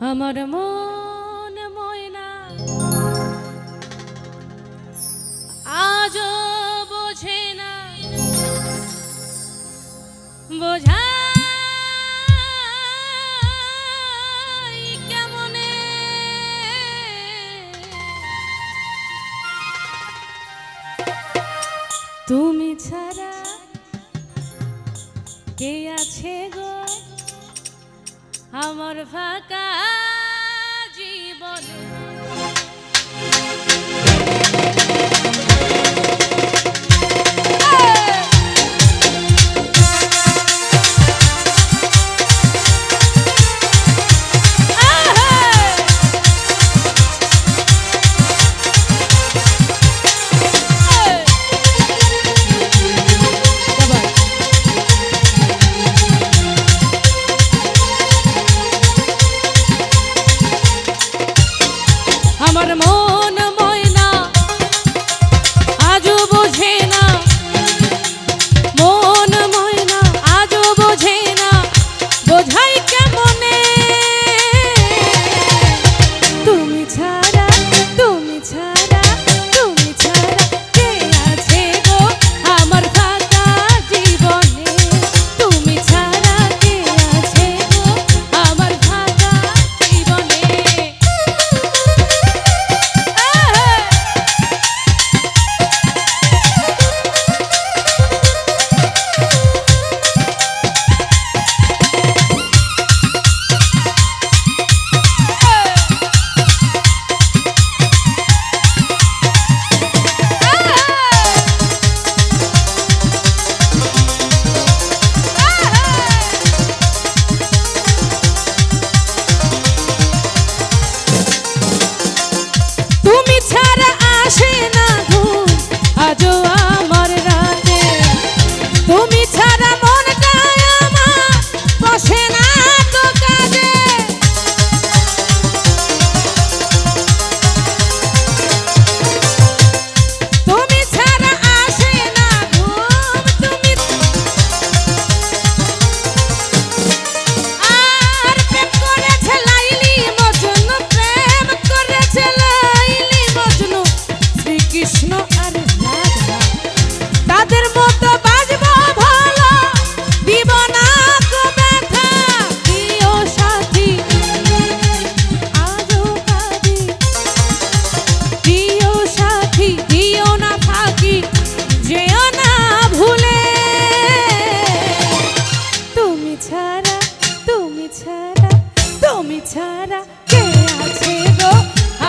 আমার মন ময়না। আজ বোঝে না। বোঝা আমার ফাঁকা জীবনে। ছাড়া তুমি ছাড়া তুমি ছাড়া কে আছে গো?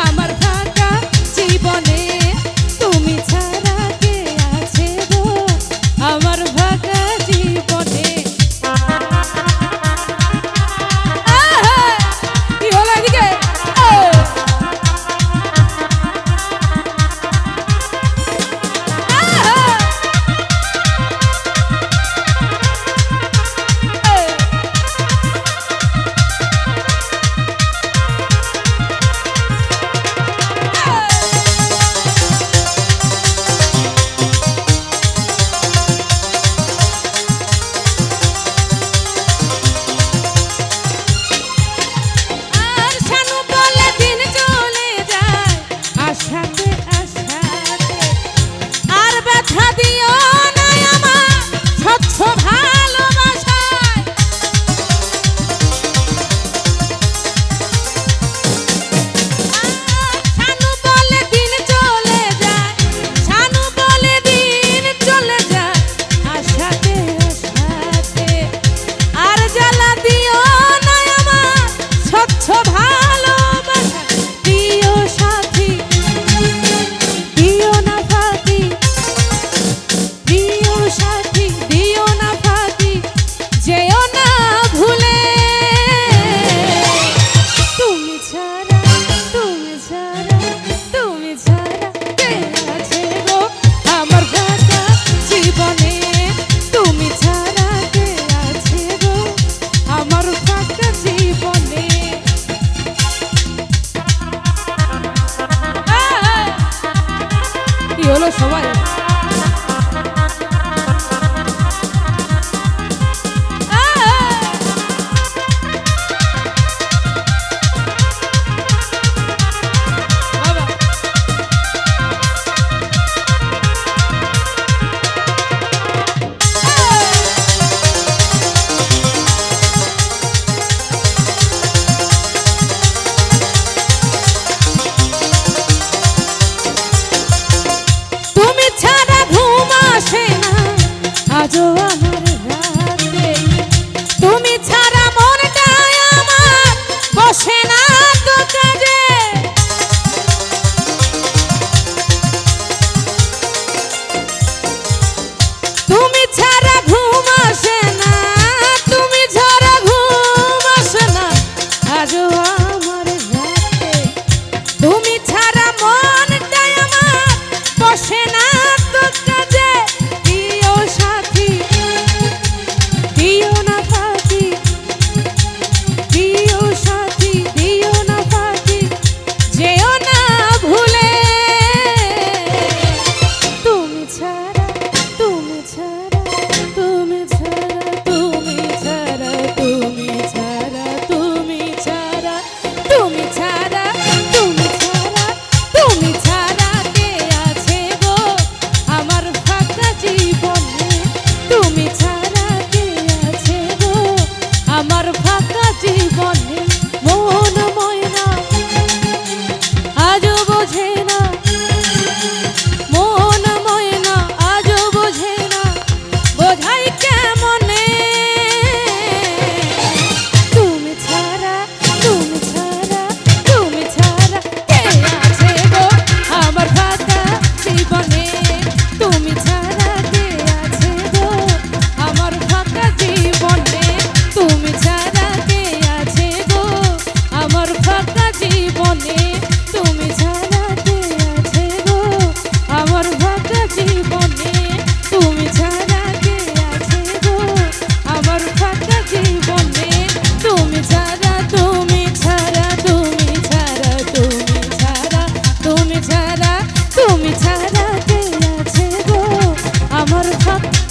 আমার থাকা জীবনে তুমি ছাড়া।